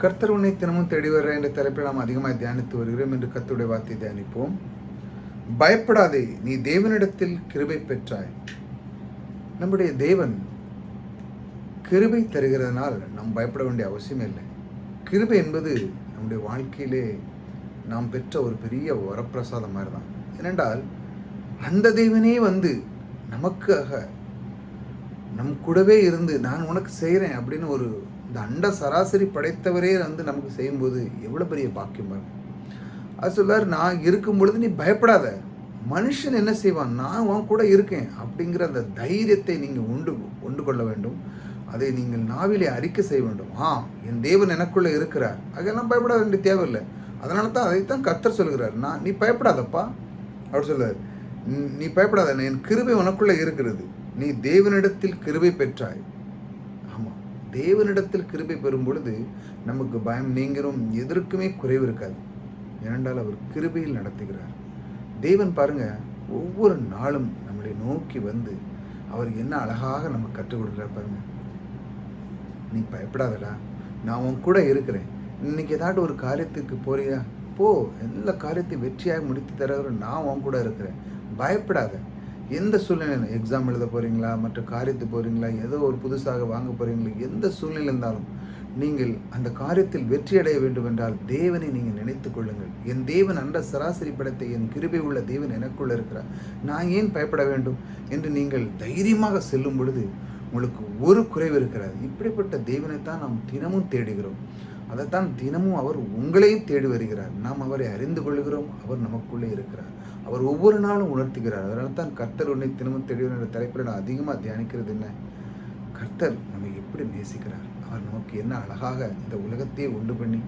கர்த்தர் உன்னை தினமும் தேடி வர என்ற தலைப்பில் நாம் அதிகமாக தியானித்து வருகிறோம் என்று கர்த்தருடைய வார்த்தை தியானிப்போம். பயப்படாதே நீ தேவனிடத்தில் கிருபை பெற்றாய். நம்முடைய தேவன் கிருபை தருகிறதுனால் நாம் பயப்பட வேண்டிய அவசியம் இல்லை. கிருபை என்பது நம்முடைய வாழ்க்கையிலே நாம் பெற்ற ஒரு பெரிய வரப்பிரசாதம் மாதிரி தான் ஏனென்றால் அந்த தெய்வனே வந்து நமக்காக நம் கூடவே இருந்து நான் உனக்கு செய்கிறேன் அப்படின்னு ஒரு இந்த அண்ட சராசரி படைத்தவரே வந்து நமக்கு செய்யும்போது எவ்வளோ பெரிய பாக்கியம் பாருங்க. அது சொல்லார் நான் இருக்கும் பொழுது நீ பயப்படாத. மனுஷன் என்ன செய்வான்? நான் உன் கூட இருக்கேன். அப்படிங்கிற அந்த தைரியத்தை நீங்கள் உண்டு உண்டு கொள்ள வேண்டும். அதை நீங்கள் நாவிலே அறிக்கை செய்ய வேண்டும். ஆ என் தேவன் எனக்குள்ளே இருக்கிறார். அதெல்லாம் பயப்பட வேண்டிய தேவையில்லை. அதனால தான் அதைத்தான் கத்தர் சொல்கிறார். நான் நீ பயப்படாதப்பா. அவர் சொல்கிறார் "நீ- பயப்படாத. என் கிருபை உனக்குள்ளே இருக்கிறது. நீ தேவனிடத்தில் கிருபை பெற்றாய். தேவனிடத்தில் கிருபை பெறும் பொழுது நமக்கு பயம் நீங்கிறோம் எதற்குமே குறைவு இருக்காது. ஏனென்றால் அவர் கிருபையில் நடத்துகிறார். தேவன் பாருங்க ஒவ்வொரு நாளும் நம்மளை நோக்கி வந்து அவர் என்ன அழகாக நமக்கு கற்றுக் கொடுக்குறார் பாருங்க. நீ பயப்படாதடா நான் உன் கூட இருக்கிறேன். இன்னைக்கு ஏதாவது ஒரு காரியத்துக்கு போறியா? போ எல்லா காரியத்தையும் வெற்றியாக முடித்து தரவர் நான் உன் கூட இருக்கிறேன். பயப்படாத. எந்த சூழ்நிலை எக்ஸாம் எழுத போகிறீங்களா மற்ற காரியத்துக்கு போகிறீங்களா ஏதோ ஒரு புதுசாக வாங்க போகிறீங்களா எந்த சூழ்நிலை இருந்தாலும் நீங்கள் அந்த காரியத்தில் வெற்றி அடைய வேண்டும் என்றால் தேவனை நீங்கள் நினைத்து கொள்ளுங்கள். என் தேவன் அன்ற சராசரி படத்தை என் கிருபை உள்ள தேவன் எனக்குள்ள இருக்கிறார். நான் ஏன் பயப்பட வேண்டும்? என்று நீங்கள் தைரியமாக செல்லும் பொழுது உங்களுக்கு ஒரு குறைவு இருக்கிறது. இப்படிப்பட்ட தேவனைத்தான் நாம் தினமும் தேடுகிறோம். அதைத்தான் தினமும் அவர் உங்களையும் தேடி வருகிறார். நாம் அவரை அறிந்து கொள்கிறோம். அவர் நமக்குள்ளே இருக்கிறார். அவர் ஒவ்வொரு நாளும் உணர்த்துகிறார். அதனால தான் கர்த்தர் உன்னை தினமும் தேடி என்ற தலைப்பில் நான் அதிகமாக தியானிக்கிறது என்ன? கர்த்தர் நம்மை எப்படி நேசிக்கிறார்? அவர் நமக்கு என்ன அழகாக இந்த உலகத்தையே உண்டு பண்ணி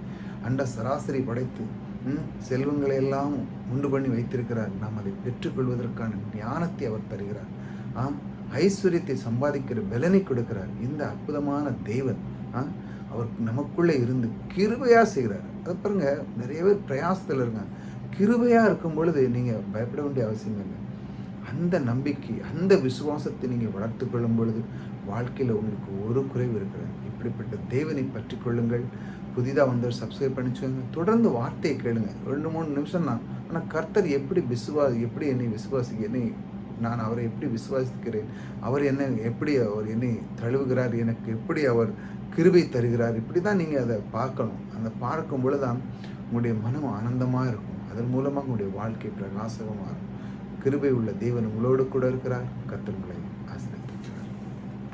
அண்ட சராசரி படைத்து செல்வங்களை எல்லாம் உண்டு பண்ணி வைத்திருக்கிறார். நாம் அதை பெற்றுக்கொள்வதற்கான ஞானத்தை அவர் தருகிறார். ஆம் ஐஸ்வர்யத்தை சம்பாதிக்கிற பலனை கொடுக்கிறார். இந்த அற்புதமான தெய்வன் அவர் நமக்குள்ளே இருந்து கிருபையாக செய்கிறார். அது பாருங்க நிறைய பேர் பிரயாசத்தில் இருக்காங்க கிருபையாக இருக்கும் பொழுது நீங்கள் பயப்பட வேண்டிய அவசியம் இல்லை. அந்த நம்பிக்கை அந்த விசுவாசத்தை நீங்கள் வளர்த்து கொள்ளும் பொழுது வாழ்க்கையில் உங்களுக்கு ஒரு குறைவு இருக்கிறது. இப்படிப்பட்ட தேவனை பற்றி கொள்ளுங்கள். புதிதாக வந்தவர் சப்ஸ்கிரைப் பண்ணிச்சுக்கோங்க தொடர்ந்து வார்த்தையை கேளுங்க. ரெண்டு மூணு நிமிஷம் தான் ஆனால் கர்த்தர் எப்படி விசுவா எப்படி என்னை விசுவாசி என்னை நான் அவரை எப்படி விசுவாசிக்கிறேன்? அவர் என்ன எப்படி அவர் என்னை தழுவுகிறார்? எனக்கு எப்படி அவர் கிருபை தருகிறார்? இப்படி தான் நீங்கள் அதை பார்க்கணும். அந்த பார்க்கும் பொழுது தான் உங்களுடைய மனம் ஆனந்தமாக இருக்கும். அதன் மூலமாக உங்களுடைய வாழ்க்கை பிரகாசகமாக இருக்கும். கிருபை உள்ள தேவன் உங்களோடு கூட இருக்கிறார். கத்திரங்களை